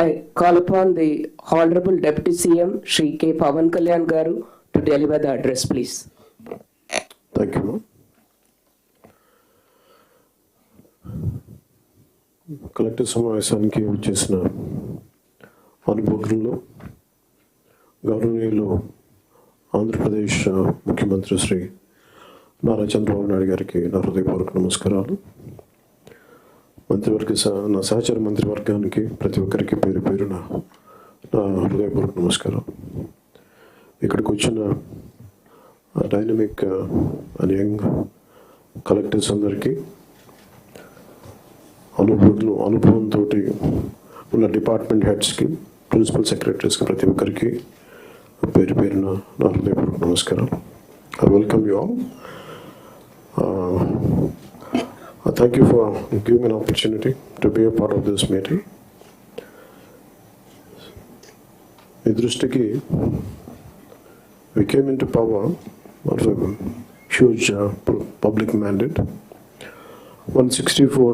I call upon the Honorable Deputy CM, Shri K. Pavan Kalyan Garu, to deliver the address, please. Thank you collector సమావేశానికి వచ్చేసిన అనుభవంలో గౌరవనీయులు ఆంధ్రప్రదేశ్ ముఖ్యమంత్రి శ్రీ నారా చంద్రబాబు నాయుడు గారికి నా హృదయపూర్వక నమస్కారాలు మంత్రివర్గ నా సహచర మంత్రివర్గానికి ప్రతి ఒక్కరికి పేరు పేరున నా హృదయపూర్వక నమస్కారం. ఇక్కడికి వచ్చిన డైనమిక్ అండ్ యంగ్ కలెక్టర్స్ అందరికీ అనుభవం అనుభవంతో ఉన్న డిపార్ట్మెంట్ హెడ్స్కి ప్రిన్సిపల్ సెక్రటరీస్కి ప్రతి ఒక్కరికి పేరు పేరున నా హృదయపూర్వక నమస్కారం. I welcome you all. Thank you for giving an opportunity to be a part of this meeting మీ దృష్టికి we came into power of a huge uh, pu- public mandate. 164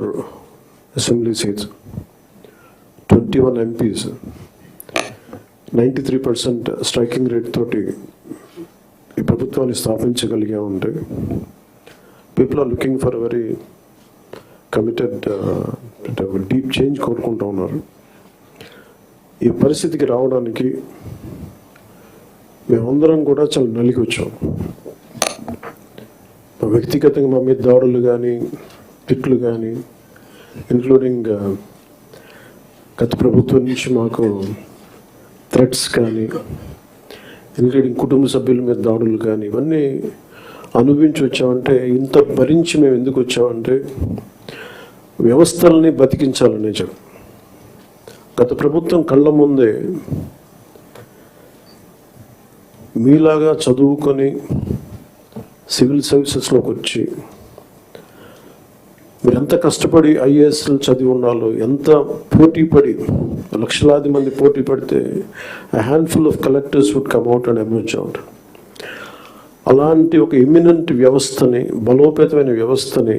assembly seats 21 MPs 93% striking rate తోటి ఈ ప్రభుత్వాన్ని స్థాపించగలిగా ఉంటే people are looking for very committed deep change కోరుకుంటూ ఉన్నారు. ఈ పరిస్థితికి రావడానికి మేమందరం కూడా చాలా నలిగి వచ్చాం. మా వ్యక్తిగతంగా మా మీద దాడులు కానీ తిట్లు కానీ ఇంక్లూడింగ్ uh, గత ప్రభుత్వం నుంచి మాకు థ్రెట్స్ కానీ ఇంక్లూడింగ్ కుటుంబ సభ్యుల మీద దాడులు కానీ ఇవన్నీ అనుభవించి వచ్చామంటే ఇంత భరించి మేము ఎందుకు వచ్చామంటే వ్యవస్థల్ని బతికించాలి నిజం. గత ప్రభుత్వం కళ్ళ ముందే మీలాగా చదువుకొని సివిల్ సర్వీసెస్లోకి వచ్చి మీరు ఎంత కష్టపడి ఐఏఎస్లు చదివి ఉన్నాలో ఎంత పోటీ పడి లక్షలాది మంది పోటీ పడితే handful of collectors would come and emerge out అలాంటి ఒక ఇమినెంట్ వ్యవస్థని బలోపేతమైన వ్యవస్థని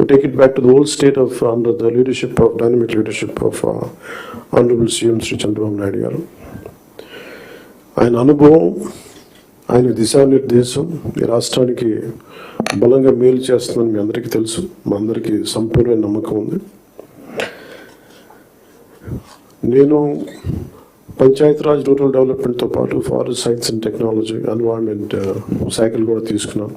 to take it back to the old state of uh, under the leadership of dynamic leadership of uh, honorable CM Sri Chandrababu Naidu గారు. ఆయన అనుభవం ఆయన దిశానిర్దేశం ఈ రాష్ట్రానికి బలంగా మేలు చేస్తుందని మీ అందరికీ తెలుసు. మా అందరికీ సంపూర్ణ నమ్మకం ఉంది. నేను పంచాయతీరాజ్ రూరల్ డెవలప్మెంట్తో పాటు forest science and technology environment శాఖలు కూడా తీసుకున్నాను.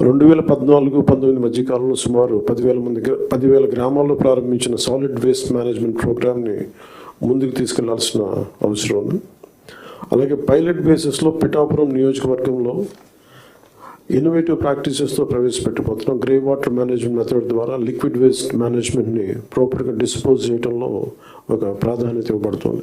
రెండు వేల పద్నాలుగు పంతొమ్మిది మధ్య కాలంలో సుమారు పదివేల మంది పదివేల గ్రామాల్లో ప్రారంభించిన సాలిడ్ వేస్ట్ మేనేజ్మెంట్ ప్రోగ్రామ్ని ముందుకు తీసుకెళ్ళాల్సిన అవసరం ఉంది. అలాగే పైలట్ బేసిస్లో పిఠాపురం నియోజకవర్గంలో ఇన్నోవేటివ్ ప్రాక్టీసెస్తో ప్రవేశపెట్టబోతున్నాం. గ్రే వాటర్ మేనేజ్మెంట్ మెథడ్ ద్వారా లిక్విడ్ వేస్ట్ మేనేజ్మెంట్ని ప్రాపర్గా డిస్పోజ్ చేయడంలో ఒక ప్రాధాన్యత ఇవ్వబడుతుంది.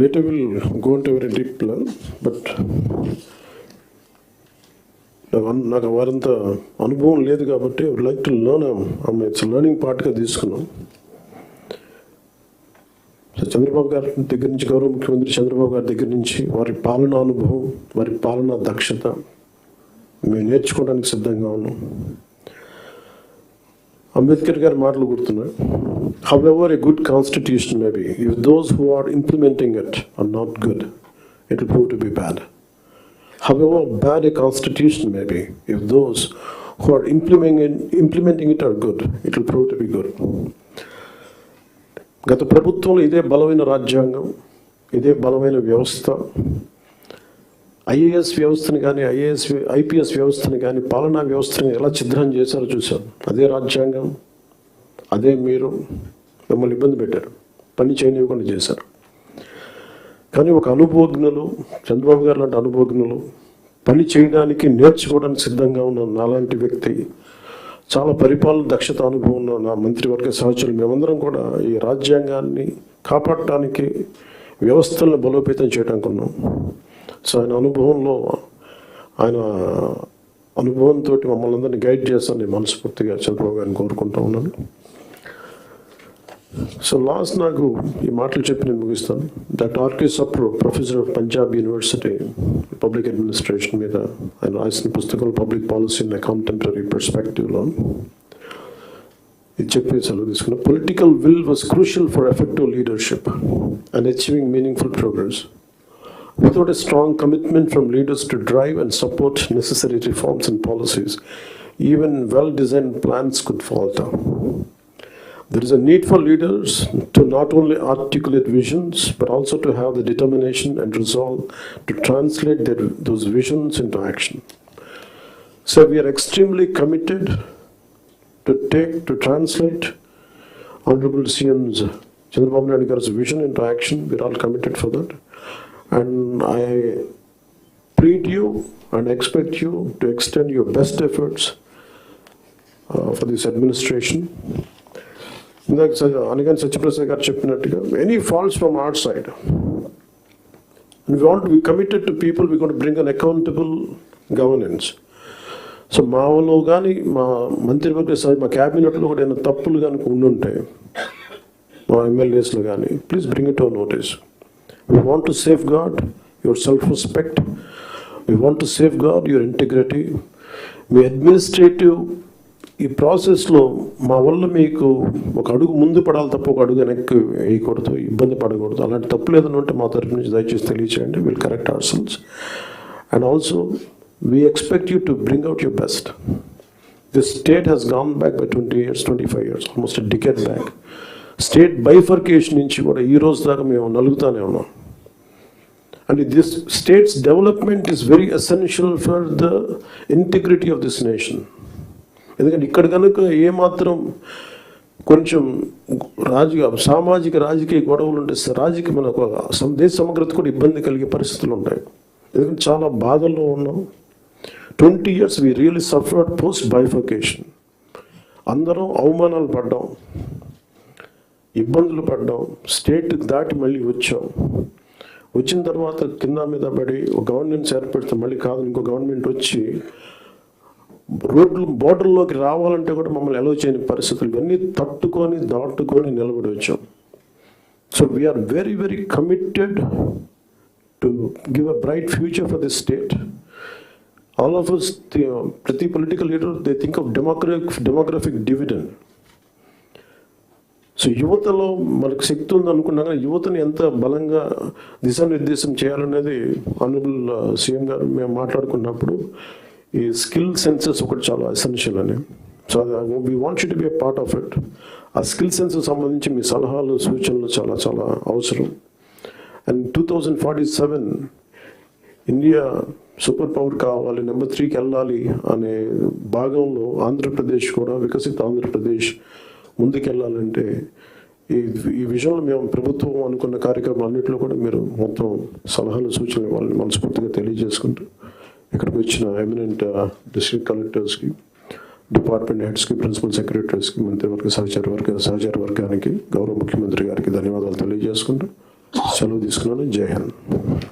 Later we'll go into very deep level, but నాకు వారంత అనుభవం లేదు కాబట్టి లైక్ టు లర్న్ ఆమె ఇట్స్ లర్నింగ్ పార్ట్గా తీసుకున్నాం. సో చంద్రబాబు గారి దగ్గర నుంచి గౌరవ ముఖ్యమంత్రి చంద్రబాబు గారి దగ్గర నుంచి వారి పాలనా అనుభవం వారి పాలనా దక్షత మేము నేర్చుకోవడానికి సిద్ధంగా ఉన్నాం. అంబేద్కర్ గారి మాటలు గుర్తున్నాయి however a good constitution may be if those who are implementing it are not good it will prove to be bad however bad a constitution may be, if those who are implementing, implementing it are good, it will prove to be good. గత ప్రభుత్వంలో ఇదే బలమైన రాజ్యాంగం ఇదే బలమైన వ్యవస్థ IAS వ్యవస్థని కానీ ఐఏఎస్ ఐపీఎస్ వ్యవస్థని కానీ పాలనా వ్యవస్థని ఎలా ఛిద్రం చేశారో చూశారు. అదే రాజ్యాంగం అదే మీరు మిమ్మల్ని ఇబ్బంది పెట్టారు. పని చేయనివ్వకుండా చేశారు. కానీ ఒక అనుభవజ్ఞులు చంద్రబాబు గారు లాంటి అనుభవజ్ఞులు పని చేయడానికి నేర్చుకోవడానికి సిద్ధంగా ఉన్న నాలాంటి వ్యక్తి చాలా పరిపాలన దక్షత అనుభవం ఉన్న నా మంత్రివర్గ సహచరులు. మేమందరం కూడా ఈ రాజ్యాంగాన్ని కాపాడటానికి వ్యవస్థలను బలోపేతం చేయడానికి ఉన్నాం. సో ఆయన అనుభవంలో ఆయన అనుభవంతో మమ్మల్ని అందరినీ గైడ్ చేస్తాను. మనస్ఫూర్తిగా చంద్రబాబు గారిని కోరుకుంటా ఉన్నాను. సో లాస్ట్ నాకు ఈ మాటలు చెప్పి నేను ముగిస్తాను. Doctor R K Sapru professor of Punjab university public administration మీద ఆయన రాసిన పుస్తకాలు పబ్లిక్ పాలసీ ఇన్ కాంటెంపరీ పర్స్పెక్టివ్లో. ఇది చెప్పి సెలవు తీసుకున్న. Political will was crucial for effective leadership and achieving meaningful progress. Without a strong commitment from leaders to drive and support necessary reforms and policies, even well designed plans could falter. There is a need for leaders to not only articulate visions, but also to have the determination and resolve to translate their, those visions into action. So we are extremely committed to take, to translate Honorable CM's Chandrababu Naidu vision into action. We're all committed for that. And I greet you and expect you to extend your best efforts for this administration ఇందాక అనగాని సత్యప్రసాద్ గారు చెప్పినట్టుగా any faults from outside we want be committed to people we want bring an accountable governance so మా వాళ్ళు కానీ మా మంత్రివర్గ మా క్యాబినెట్లో కూడా ఏమైనా తప్పులు కానీ ఉండుంటే మా ఎమ్మెల్యేస్లో కానీ please bring it our notice we want to safeguard yourself respect want want to safeguard me administrative ఈ ప్రాసెస్లో మా వల్ల మీకు ఒక అడుగు ముందు పడాలి తప్ప ఒక అడుగు వెనక్కి వేయకూడదు ఇబ్బంది పడకూడదు. అలాంటి తప్పు లేదని ఉంటే మా తరఫు నుంచి దయచేసి తెలియచేయండి. Will correct ourselves and also we expect you to bring out your best this state has gone back by twenty years twenty five years almost decade back state bifurcation నుంచి కూడా ఈ రోజు దాకా మేము నలుగుతానే ఉన్నాం. And this state's development is very essential for the integrity of this nation ఎందుకంటే ఇక్కడ కనుక ఏమాత్రం కొంచెం రాజకీయ సామాజిక రాజకీయ గొడవలు ఉంటే రాజకీయ మనకు దేశ సమగ్రత కూడా ఇబ్బంది కలిగే పరిస్థితులు ఉంటాయి. ఎందుకంటే చాలా బాధల్లో ఉన్నాం. Twenty years we really suffered post bifurcation అందరం అవమానాలు పడ్డాం. ఇబ్బందులు పడ్డాం. స్టేట్ దాటి మళ్ళీ వచ్చాం. వచ్చిన తర్వాత కింద మీద పడి ఒక గవర్నమెంట్ ఏర్పడితే మళ్ళీ కాదు ఇంకో గవర్నమెంట్ వచ్చి రోడ్లు బోర్డర్లోకి రావాలంటే కూడా మమ్మల్ని ఎలో చేయని పరిస్థితులు ఇవన్నీ తట్టుకొని దాటుకొని నిలబడి వచ్చాం. So we are very very committed to give a bright future for this state all of us uh, ప్రతి political leader they think of demographic demographic dividend so యువతలో మనకు శక్తి ఉంది అనుకున్నాక యువతని ఎంత బలంగా దిశానిర్దేశం చేయాలనేది ఆనరబుల్ సీఎం uh, గారు మేము మాట్లాడుకున్నప్పుడు ఈ స్కిల్ సెన్సెస్ ఒకటి చాలా ఎసెన్షియల్ అని. So we want you to be part of it ఆ స్కిల్ సెన్స్ సంబంధించి మీ సలహాలు సూచనలు చాలా చాలా అవసరం. And two thousand forty seven India super power కావాలి నెంబర్ త్రీకి వెళ్ళాలి అనే భాగంలో ఆంధ్రప్రదేశ్ కూడా వికసిత ఆంధ్రప్రదేశ్ ముందుకెళ్ళాలంటే ఈ ఈ విషయంలో మేము ప్రభుత్వం అనుకున్న కార్యక్రమాలన్నింటిలో కూడా మీరు మొత్తం సలహాలు సూచనలు ఇవ్వాలని మనస్ఫూర్తిగా తెలియజేసుకుంటూ ఇక్కడికి వచ్చిన ఎమినెంట్ డిస్ట్రిక్ట్ కలెక్టర్స్కి డిపార్ట్మెంట్ హెడ్స్కి ప్రిన్సిపల్ సెక్రటరీస్కి మంత్రివర్గ సహచార వర్గ సహచార వర్గానికి గౌరవ ముఖ్యమంత్రి గారికి ధన్యవాదాలు తెలియజేసుకుంటూ సెలవు తీసుకున్నాను. జై హింద్.